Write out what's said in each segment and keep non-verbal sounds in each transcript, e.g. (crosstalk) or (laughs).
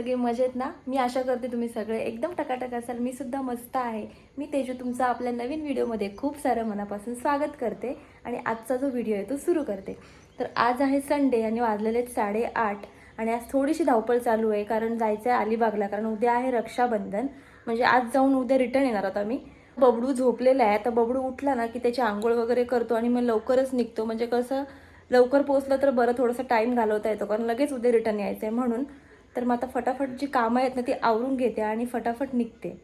सगळे मजेत ना? मी आशा करते तुम्ही सगळे एकदम टकाटक असाल. मी सुद्धा मस्त आहे. मी तेजू तुमचा आपल्या नवीन व्हिडिओमध्ये खूप सारं मनापासून स्वागत करते आणि आजचा जो व्हिडिओ आहे तो सुरू करते. तर आज आहे संडे आणि वाजलेले साडेआठ आणि आज थोडीशी धावपळ चालू आहे कारण जायचं आहे अलिबागला कारण उद्या आहे रक्षाबंधन. म्हणजे आज जाऊन उद्या रिटर्न येणार आहोत आम्ही. बबडू झोपलेला आहे. तर बबडू उठला ना की त्याची आंघोळ वगैरे करतो आणि मग लवकरच निघतो. म्हणजे कसं लवकर पोहोचलं तर बरं थोडंसं टाईम घालवता येतो कारण लगेच उद्या रिटर्न यायचं आहे म्हणून. तर मग आता फटाफट जी कामं आहेत ना ती आवरून घेते आणि फटाफट निघते.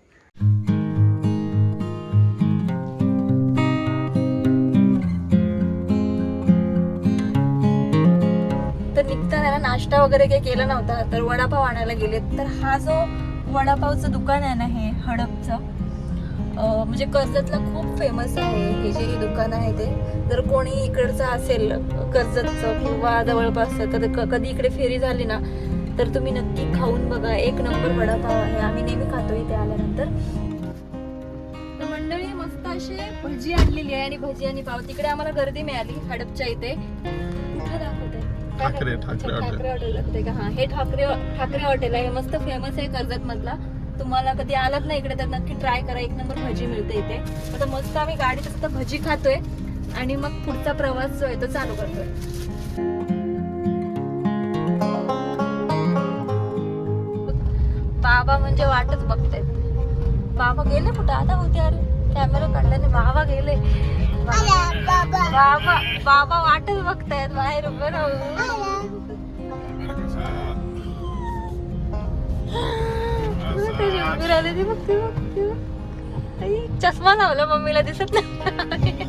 तर निघताना नाश्ता वगैरे काही केला नव्हता तर वडापाव आणायला गेले तर हा जो वडापावचं दुकान आहे ना हे हडपचं म्हणजे कर्जतला खूप फेमस आहे. हे जे दुकान आहे ते. जर कोणी इकडचं असेल कर्जतचं किंवा जवळपासचं तर क- कधी इकडे फेरी झाली ना तर तुम्ही नक्की खाऊन बघा. एक नंबर वडापाव आहे. आम्ही नेहमी खातो इथे आल्यानंतर. तर मंडळी मस्त असे भजी आणलेली आहे आणि भजी आणि पाव. तिकडे आम्हाला गर्दी मिळाली हडपच्या इथे. कुठे दाखवते ठाकरे- ठाकरे हॉटेल. का? हा हे ठाकरे ठाकरे हॉटेल आहे. हे मस्त फेमस आहे कर्जत मधला तुम्हाला कधी आलात ना इकडे तर नक्की ट्राय करा. एक नंबर भजी मिळते इथे. आता मस्त आम्ही गाडीत फक्त भजी खातोय आणि मग पुढचा प्रवास जो आहे तो चालू करतोय. बाबा म्हणजे वाटच बघतायत. बाबा गेले कुठं? आता होते अरे. कॅमेरा काढल्याने बाबा गेले. बाबा. बाबा वाटच बघतायत बाहेर उभं राहून. उभी राहिली ती बघ ती बघ ती बघ. आई, चष्मा लावला मम्मीला दिसत नाही.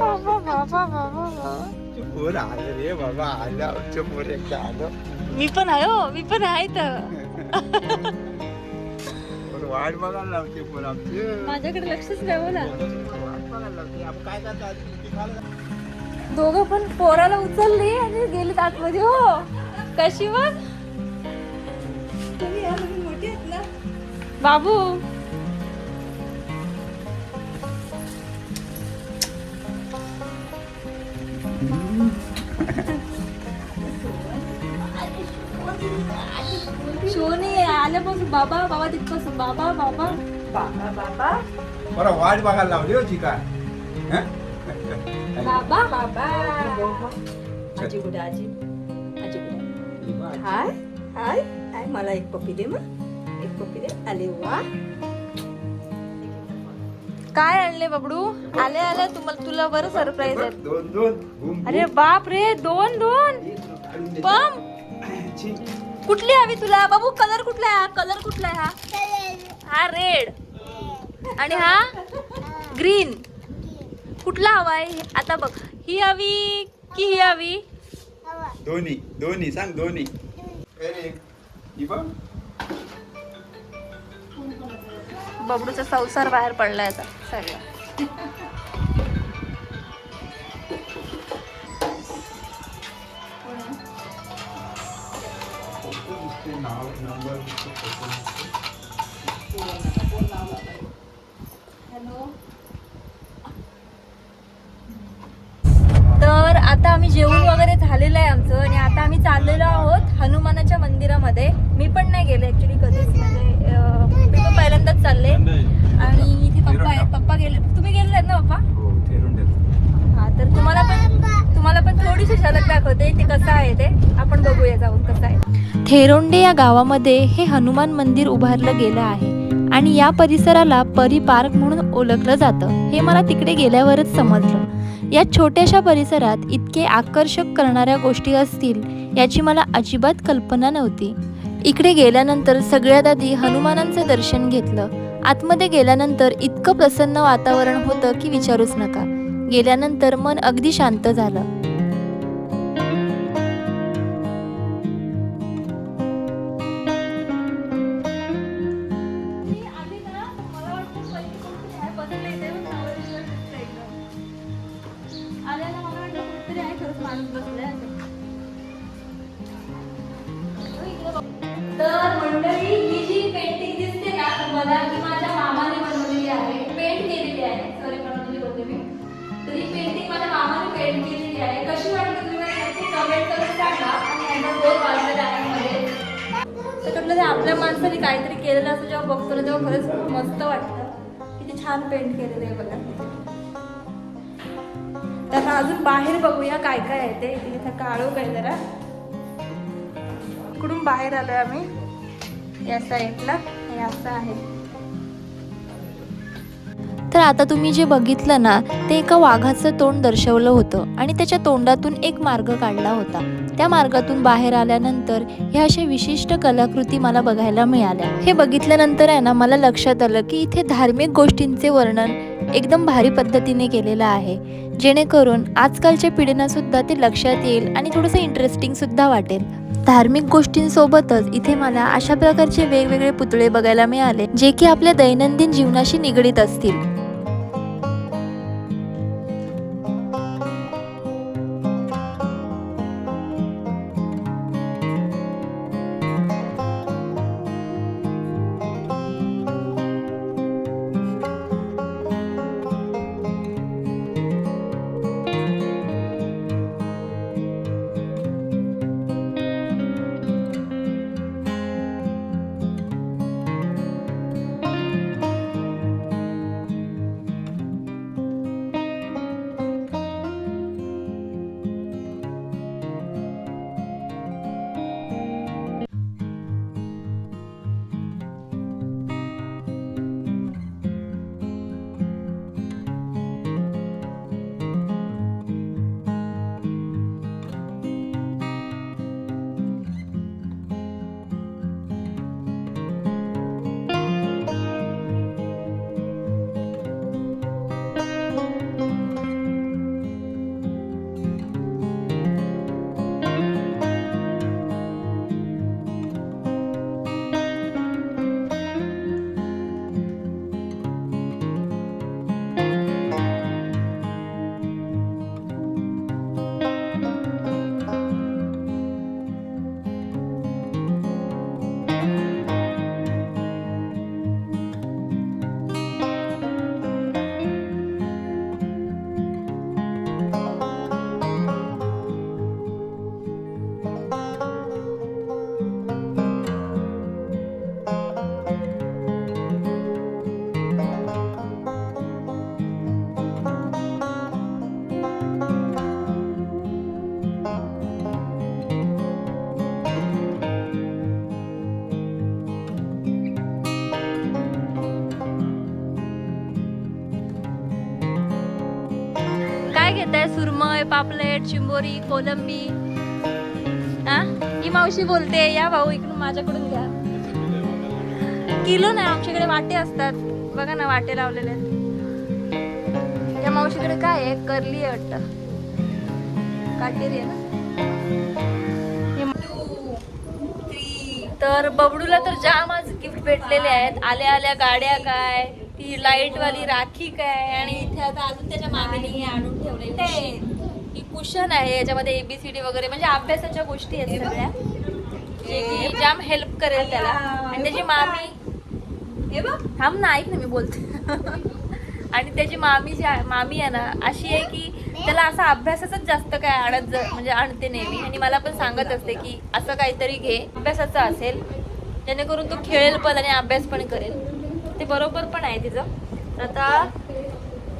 बाबा बाबा बाबा. आलं रे बाबा आलं एकदा आलं मी पण आहे हो मी पण आहे तर वाट बघायला लावते पोर आमची माझ्याकडे लक्षच नाही हो ना वाट बघायला लावते आपण काय करतात किती खाल्लं? दोघं पण पोराला उचलली आणि गेली आतमध्ये हो कशी मग बाबू बाबा बाबा तिथपासून बाबा बाबा. बाबा बाबा. बरं वाट बघायला लावली होती का हं? बाबा बाबा. आजी कुठे आजी? आजी कुठे? बघ. हाय हाय हाय. मला एक पप्पी दे मग. एक पप्पी दे. आले वा. काय आणले बबडू? आले आले. तुम्हाला तुला बरं सरप्राईज आहे दोन दोन. बूम, अरे बाप रे दोन दोन. बूम. कुठली हवी तुला? बाबू कलर कुठला आहे हा? कलर कुठला आहे हा? हा रेड आणि हा? ग्रीन कुठला हवाय आता बघ. ही हवी की ही हवी? दोन्ही. दोन्ही. सांग दोन्ही. बबडूचा संसार बाहेर पडलाय आता. सगळा. तर आता आम्ही जेवण वगैरे झालेलं आहे आमचं आणि आता आम्ही चाललेलो आहोत हनुमानाच्या मंदिरामध्ये. मी पण नाही गेले ऍक्च्युली कधीच. म्हणजे मी पण पहिल्यांदाच चालले. आणि इथे पप्पा आहेत. पप्पा गेले. तुम्ही गेले आहेत ना पप्पा? हा तर तुम्हाला पण तुम्हाला पण थोडीशी झलक दाखवते. ते कसं आहे ते. आपण बघूया जाऊन कसं आहे. थेरोंडे या गावामध्ये हे हनुमान मंदिर उभारलं गेलं आहे आणि या परिसराला परी पार्क म्हणून ओळखलं जातं. हे मला तिकडे गेल्यावरच समजलं. या छोट्याशा परिसरात इतके आकर्षक करणाऱ्या गोष्टी असतील याची मला अजिबात कल्पना नव्हती. इकडे गेल्यानंतर सगळ्यात आधी हनुमानांचं दर्शन घेतलं. आतमध्ये गेल्यानंतर इतकं प्रसन्न वातावरण होतं की विचारूच नका. गेल्यानंतर मन अगदी शांत झालं. त्याच्यातलं आपल्या माणसाने काहीतरी केलेलं असं जेव्हा बघतो ना तेव्हा खरंच खूप मस्त वाटतं किती छान पेंट केलेलं आहे बघा. तर आता अजून बाहेर बघूया काय काय आहे ते. इथं काळो काय जरा. इकडून बाहेर आलोय आम्ही. या साईडला हे असं आहे. तर आता तुम्ही जे बघितलं ना ते एका वाघाचं तोंड दर्शवलं होतं आणि त्याच्या तोंडातून एक मार्ग काढला होता. त्या मार्गातून बाहेर आल्यानंतर ह्या अशा विशिष्ट कलाकृती मला बघायला मिळाल्या. हे बघितल्यानंतर आहे ना मला लक्षात आलं की इथे धार्मिक गोष्टींचे वर्णन एकदम भारी पद्धतीने केलेलं आहे. जेणेकरून आजकालच्या पिढींना सुद्धा ते लक्षात येईल आणि थोडंसं इंटरेस्टिंग सुद्धा वाटेल. धार्मिक गोष्टींसोबतच इथे मला अशा प्रकारचे वेगवेगळे पुतळे बघायला मिळाले जे की आपल्या दैनंदिन जीवनाशी निगडीत असतील. सुरमय पापलेट चिंबोरी कोलंबी. हा? ही मावशी बोलते या भाऊ इकडून माझ्याकडून घ्या. किलो नाही आमच्याकडे वाटे असतात. बघा ना वाटे लावलेले आहेत. या मावशीकडे काय आहे? करली आहे वाटतं. काटेरी आहे ना? तर बबडूला तर जाम आज गिफ्ट भेटलेले आहेत. आल्या आल्या गाड्या काय? ती लाइट वाली राखी काय? आणि इथे आता अजून त्याच्या मामीने आणून ठेवले कुशन आहे याच्यामध्ये एबीसीडी वगैरे म्हणजे अभ्यासाच्या गोष्टी आहेत सगळ्या. जे की जाम हेल्प करेल त्याला. आणि त्याची मामी हे थांब ना ऐक ना मी बोलते. आणि त्याची मामी जी आहे मामी आहे ना अशी आहे की त्याला असा अभ्यासाचाच जास्त काय आणत म्हणजे आणते नेहमी. आणि मला पण सांगत असते की असं काहीतरी घे अभ्यासाचं असेल. जेणेकरून तो खेळेल पण आणि अभ्यास पण करेल. ते बरोबर पण आहे तिचं. तर आता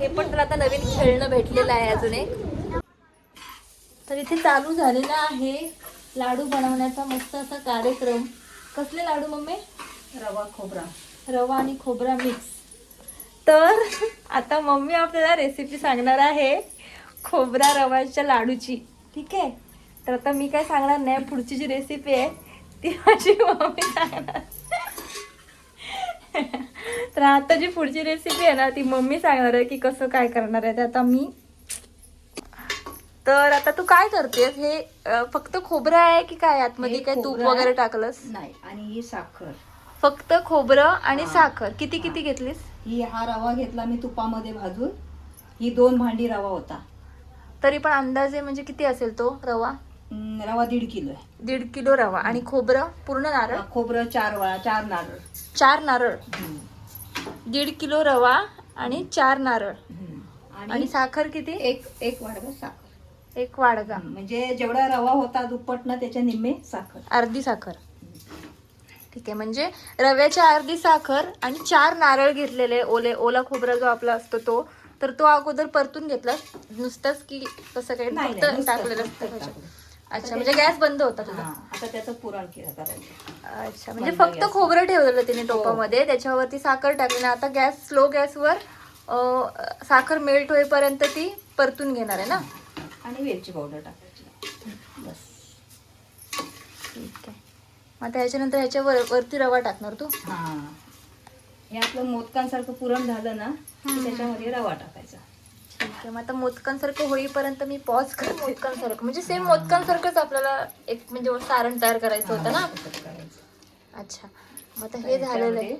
हे पण त्याला आता नवीन खेळणं भेटलेलं आहे अजून एक. तर इथे चालू झालेला आहे लाडू बनवण्याचा मस्त असा कार्यक्रम. कसले लाडू मम्मी? रवा खोबरा. रवा आणि खोबरा मिक्स तर आता मम्मी आपल्याला रेसिपी सांगणार आहे खोबरा रवाच्या लाडूची. ठीक आहे? तर आता मी काय सांगणार नाही पुढची जी रेसिपी आहे ती माझी मम्मी सांगणार. तर आता जी पुढची रेसिपी आहे ना ती मम्मी सांगणार आहे की कसं काय करणार आहे. ते आता मी तर आता तू काय करतेस? हे अं, फक्त खोबरं आहे की काय आतमध्ये हे काय तूप खोबरं वगैरे. टाकलंस? नाही आणि ही साखर. फक्त खोबरं आणि हा. साखर. किती किती घेतलीस? ही हा रवा घेतला मी तुपामध्ये भाजून. ही दोन भांडी रवा होता. तरी पण अंदाजे म्हणजे किती असेल तो रवा? हम्म, रवा दीड किलो आहे. दीड किलो रवा. आणि खोबरं? पूर्ण नारळ? हा, खोबरं चार वळा चार नारळ. चार नारळ. हम्म, दीड किलो रवा आणि चार नारळ. हम्म. आणि आणि साखर किती? एक एक वाडगा साखर. एक वाडगा. म्हणजे जेवढा रवा होता दुप्पट ना त्याच्या निम्मे साखर. अर्धी साखर. ठीक आहे म्हणजे रव्याची अर्धी साखर आणि चार नारळ घेतलेले ओले ओला खोबरा जो आपला असतो तो तर तो अगोदर परतून घेतला. नुसतंच की कसं काही नाही, टाकलेलं असतं. अच्छा म्हणजे गॅस बंद होता तुझा. हा, आता त्याचं पुरण अच्छा म्हणजे फक्त. खोबरं ठेवलेलं तिने टोपामध्ये त्याच्यावरती साखर टाकली. आता गॅस स्लो गॅसवर साखर मेल्ट होईपर्यंत ती परतून घेणार आहे ना? आणि वेलची पावडर टाकायची. बस. ठीक आहे. मग आता ह्याच्यानंतर ह्याच्यावर वरती रवा टाकणार तू? हा. हे आपलं मोदकांसारखं पुरण झालं ना की त्याच्यामध्ये रवा टाकायचा. ठीक आहे. मग आता मोदकांसारखं होईपर्यंत मी पॉज करते. मोदकांसारखं. म्हणजे सेम मोदकांसारखंच आपल्याला एक म्हणजे सारण तयार करायचं होतं ना. अच्छा. मग आता हे झालेलं आहे.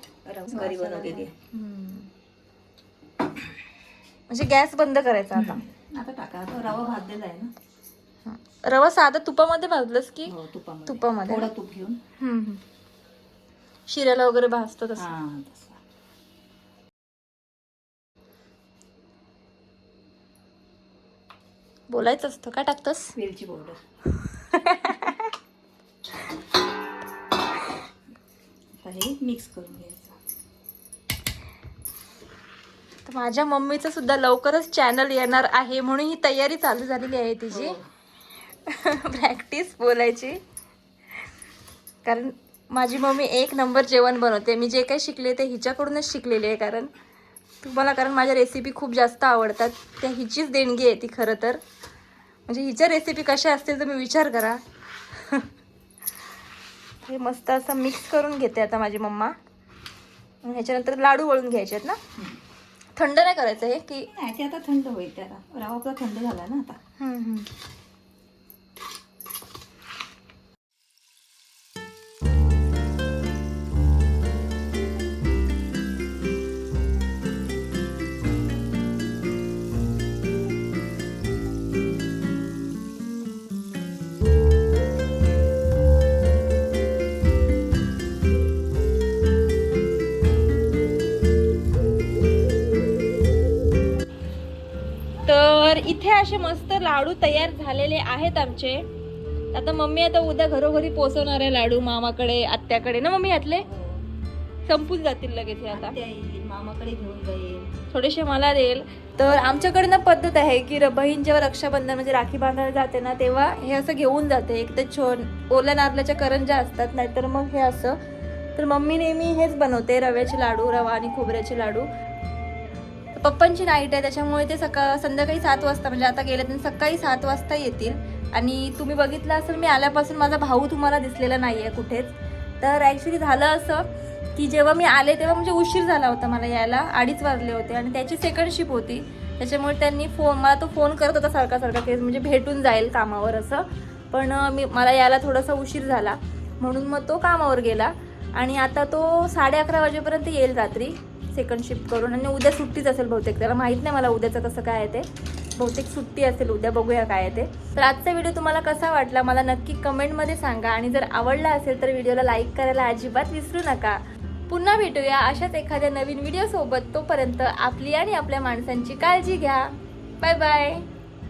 म्हणजे गॅस बंद करायचा आता. आता टाका रवा भाजलेला आहे ना. रवा साधा तुपामध्ये भाजलंस की? हो, तुपामध्ये. तुपामध्ये? थोडं तूप घेऊन. हम्म, हम्म. शिऱ्याला वगैरे भाजतो तसं. हा तसं. बोलायचं असतं काय टाकतंस? वेलची पावडर. (laughs) आता हे मिक्स करून घ्यायचं तर माझ्या मम्मीचं सुद्धा लवकरच चॅनल येणार आहे म्हणून ही तयारी चालू झालेली आहे तिची. हो. (laughs) प्रॅक्टिस बोलायची. कारण माझी मम्मी एक नंबर जेवण बनवते. मी जे काही शिकले ते हिच्याकडूनच शिकलेले आहे कारण तुम्हाला कारण माझ्या रेसिपी खूप जास्त आवडतात. त्या हिचीच देणगी आहे ती खरं तर. म्हणजे हिच्या रेसिपी कशा असतील मी विचार करा. (laughs) हे मस्त असं मिक्स करून घेते आता माझी मम्मा. आणि ह्याच्यानंतर लाडू वळून घ्यायचे आहेत ना? थंड नाही करायचं हे की नाही ते आता थंड होईल त्याला. रवा आपला थंड झाला ना आता. तर इथे असे मस्त लाडू तयार झालेले आहेत आमचे. आता मम्मी आता उद्या घरोघरी पोचवणार आहे लाडू मामाकडे आत्याकडे. ना मम्मी यातले? संपून जातील लगेच हे आता. मामाकडे घेऊन जाईल. थोडेसे मला देईल. तर आमच्याकडे ना पद्धत आहे की बहीण जेव्हा रक्षाबंधन म्हणजे राखी बांधायला जाते ना तेव्हा हे असं घेऊन जाते. एक तर छो ओल्या नारळाच्या करंज्या असतात नाहीतर मग हे असं. तर मम्मी नेहमी हेच बनवते रव्याचे लाडू रवा आणि खोबऱ्याचे लाडू. पप्पांची नाईट आहे त्याच्यामुळे ते सकाळ संध्याकाळी सात वाजता म्हणजे आता गेले तर सकाळी सात वाजता येतील. आणि तुम्ही बघितलं असेल मी आल्यापासून माझा भाऊ तुम्हाला दिसलेला नाही आहे कुठेच. तर ॲक्च्युली झालं असं की जेव्हा मी आले तेव्हा म्हणजे उशीर झाला होता मला यायला. अडीच वाजले होते आणि त्याची सेकंड शिप होती. त्याच्यामुळे त्यांनी फोन मला तो फोन करत होता सारखा सारखा केस म्हणजे भेटून जाईल कामावर असं. पण मी मला यायला थोडासा उशीर झाला. म्हणून मग तो कामावर गेला. आणि आता तो साडे अकरा वाजेपर्यंत येईल रात्री. सेकंड शिफ्ट करून. आणि उद्या सुट्टीच असेल बहुतेक. त्याला माहीत नाही मला उद्याचं कसं काय आहे ते. बहुतेक सुट्टी असेल उद्या बघूया काय ते. तर आजचा व्हिडिओ तुम्हाला कसा वाटला मला नक्की कमेंटमध्ये सांगा. आणि जर आवडला असेल तर व्हिडिओला लाईक करायला अजिबात विसरू नका. पुन्हा भेटूया अशाच एखाद्या नवीन व्हिडिओसोबत. तोपर्यंत आपली आणि आपल्या माणसांची काळजी घ्या. Bye bye.